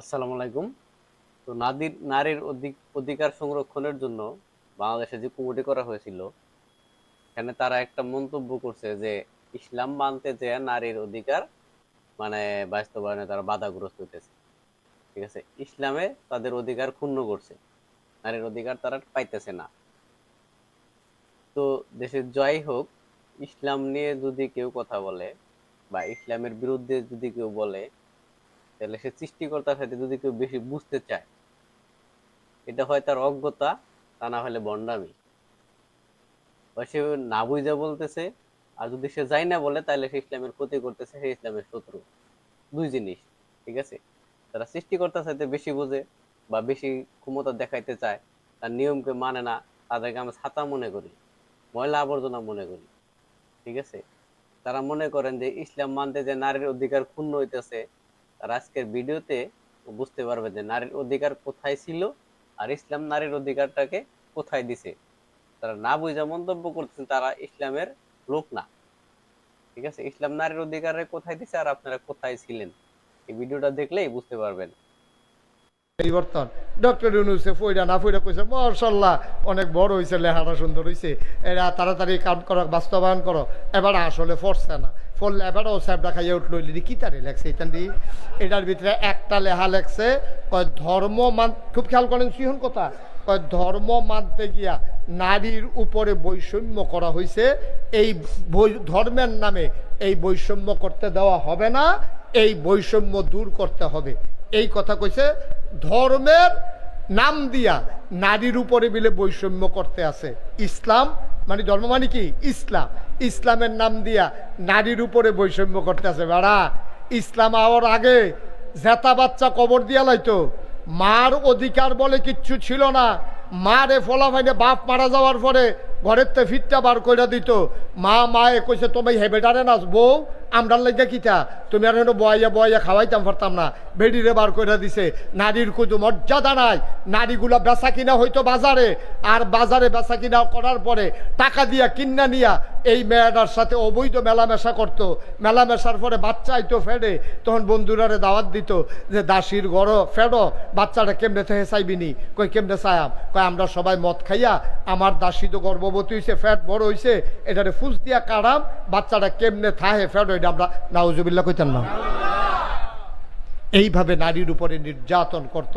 আসসালামু আলাইকুম। তো নাদির নারীর অধিকার সংরক্ষণের জন্য বাংলাদেশে যে কমিটি করা হয়েছিল, এখানে তারা একটা মন্তব্য করছে যে ইসলাম মানতে যে নারীর অধিকার মানে বাস্তবায়নে তারা বাধাগ্রস্ত হইতেছে। ঠিক আছে? ইসলামে তাদের অধিকার ক্ষুণ্ণ করছে। নারীর অধিকার তারা পাইতেছে না। তো দেশের জয় হোক, ইসলাম নিয়ে যদি কেউ কথা বলে বা ইসলামের বিরুদ্ধে যদি কেউ বলে তাহলে সে সৃষ্টিকর্তার সাথে যদি কেউ বেশি বুঝতে চায়, এটা হয় তার অজ্ঞতা, তা না হলে বন্ডামি। সে না বুঝা বলতেছে, আর যদি সে যাই না বলে, তাহলে সে ইসলামের ক্ষতি করতেছে, সে ইসলামের শত্রু। দুই জিনিস, ঠিক আছে? তারা সৃষ্টিকর্তার সাথে বেশি বোঝে বা বেশি ক্ষমতা দেখাইতে চায়, তার নিয়মকে মানে না, তাদেরকে আমরা ছাতা মনে করি, ময়লা আবর্জনা মনে করি, ঠিক আছে? তারা মনে করেন যে ইসলাম মানতে যে নারীর অধিকার ক্ষুণ্ণ হইতেছে তার আজকের ভিডিওতে বুঝতে পারবে যে নারীর অধিকার কোথায় ছিল আর ইসলাম নারীর অধিকারটাকে কোথায় দিছে। তারা না বুঝা মন্তব্য করতেছেন তারা ইসলামের লোক না। ঠিক আছে? ইসলাম নারীর অধিকারে কোথায় দিছে আর আপনারা কোথায় ছিলেন? এই ভিডিওটা দেখলেই বুঝতে পারবেন। পরিবর্তন। ডক্টর ইউনুসে ফইরা না ফইরা কইছে মার্শাল্লাহ অনেক বড় হয়েছে লেহাটা সুন্দর হয়েছে এরা তাড়াতাড়ি কাম করো, বাস্তবায়ন করো। এবার আসলে ফরছে না। ফললে এবারও স্যাবটা খাইয়া উঠল লিডি কি তারে লেখছে দিয়ে এটার ভিতরে একটা লেহা লেখছে, কয় ধর্ম মান খুব খেয়াল করেন সিহন কথা, কয় ধর্ম মানতে গিয়া নারীর উপরে বৈষম্য করা হয়েছে এই ধর্মের নামে এই বৈষম্য করতে দেওয়া হবে না, এই বৈষম্য দূর করতে হবে। এই কথা কইছে, ধর্মের নাম দিয়া নারীর উপরে বিলে বৈষম্য করতে আছে। ইসলাম মানে জন্ম মানে কি? ইসলাম। ইসলামের নাম দিয়া নারীর উপরে বৈষম্য করতে আছে বেড়া। ইসলাম আওয়ার আগে জেতা বাচ্চা কবর দিয়া লাইতো। মার অধিকার বলে কিচ্ছু ছিল না। মারে ফলাফাইনে বাপ মারা যাওয়ার পরে ঘরের তে ফিটটা বার করে দিত। মা মায়ে কইছে তোমায় হেবেটারে নাচ বউ আমরার লাগে কিতা তুমি আর হেন বয়াইয়া বয়াইয়া খাওয়াইতাম পারতাম না। বেডিরে বার করে দিছে, নারীর কুতু মর্যাদা নাই, নারীগুলা বেচা কিনা হয়তো বাজারে, আর বাজারে বেচা কিনা করার পরে টাকা দিয়া কিন্না নিয়া এই মেয়েটার সাথে অবৈধ মেলামেশা করতো। মেলামেশার পরে বাচ্চা আইতো ফেডে, তখন বন্ধুরারে দাওয়াত দিত যে, দাসির গড় ফেডো, বাচ্চাটা কেমনে থেকে চাইবিনি কই কেমনে চায়াম কয়, আমরা সবাই মদ খাইয়া, আমার দাসী তো গর্ভবতী হয়েছে ফ্যাট বড় হয়েছে এটারে ফুস দিয়া কাড়াম, বাচ্চাটা কেমনে থাহে ফেডো এটা আমরা নাউজুবিল্লা কইতাম না। এইভাবে নারীর উপরে নির্যাতন করত।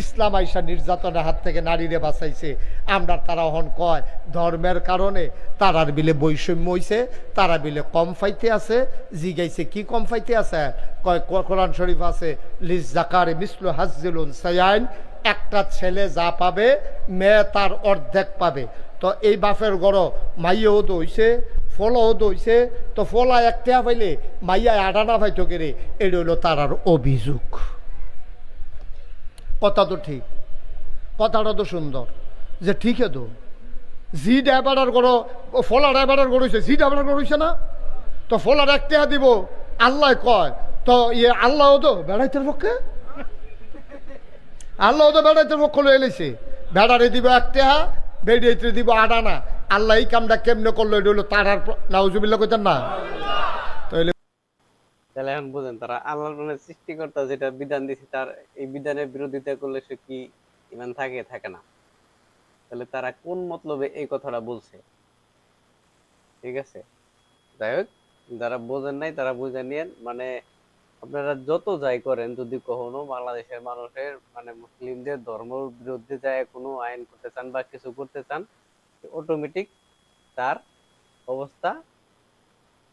ইসলাম আইসা নির্যাতনের হাত থেকে নারীরে বাঁচাইছে। আমরা তারা হন কয়, ধর্মের কারণে তারার বিলে বৈষম্য হইছে, তারা বিলে কম ফাইতে আছে, জিগাইছে কি কম ফাইতে আছে? কয় কোরআন শরীফ আছে, লিজ জাকারে মিসলু হাজিলুন সায়াইন, একটা ছেলে যা পাবে, মেয়ে তার অর্ধেক পাবে। তো এই বাফের গড় মাইয়েও তো হইছে ফলও দইছে, তো ফলা একটা পাইলে মাইয়া আডানা পাইতো কেরে এটা হইল তার আর অভিযোগ। কথা তো ঠিক। কথাটা তো সুন্দর। যে ঠিক তো। জি ড্রাইভারের গড় ফলা ড্রাইভারের গড়ইছে জি ড্রাইভারের গড়ইছে না? তো ফলার একটা দিব, আল্লাহ কয়, তো ইয়ে আল্লাহও তো বেড়াইতের পক্ষে? আল্লাহ তো বেড়াইতের পক্ষ লয়ে এলেছে বেড়ারে দিব একটা বেড়াইতে দিব আডানা আল্লাহ এই কামটা কেমনে করল, এটা হলো তার আর নাউজুবিল্লা কইতেন না? তাহলে এখন বুঝেন তারা আল্লাহর মানে সৃষ্টিকর্তা যেটা বিধান দিছে, তার এই বিধানের বিরোধিতা করলে সে কি ইমান থাকে থাকে না? তাহলে তারা কোন মতলবে এই কথাটা বলছে? ঠিক আছে? যাই হোক, যারা বোঝেন নাই, তারা বুঝে নিয়েন। মানে আপনারা যত যাই করেন, যদি কখনো বাংলাদেশের মানুষের মানে মুসলিমদের ধর্মের বিরুদ্ধে যায় কোনো আইন করতে চান বা কিছু করতে চান অটোমেটিক তার অবস্থা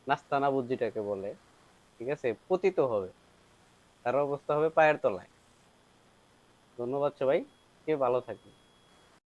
নাস্তানা বুদ্ধিটাকে বলে, ঠিক আছে? পতিত হবে। তার অবস্থা হবে পায়ের তলায়। ধন্যবাদ সবাই, কে ভালো থাকবে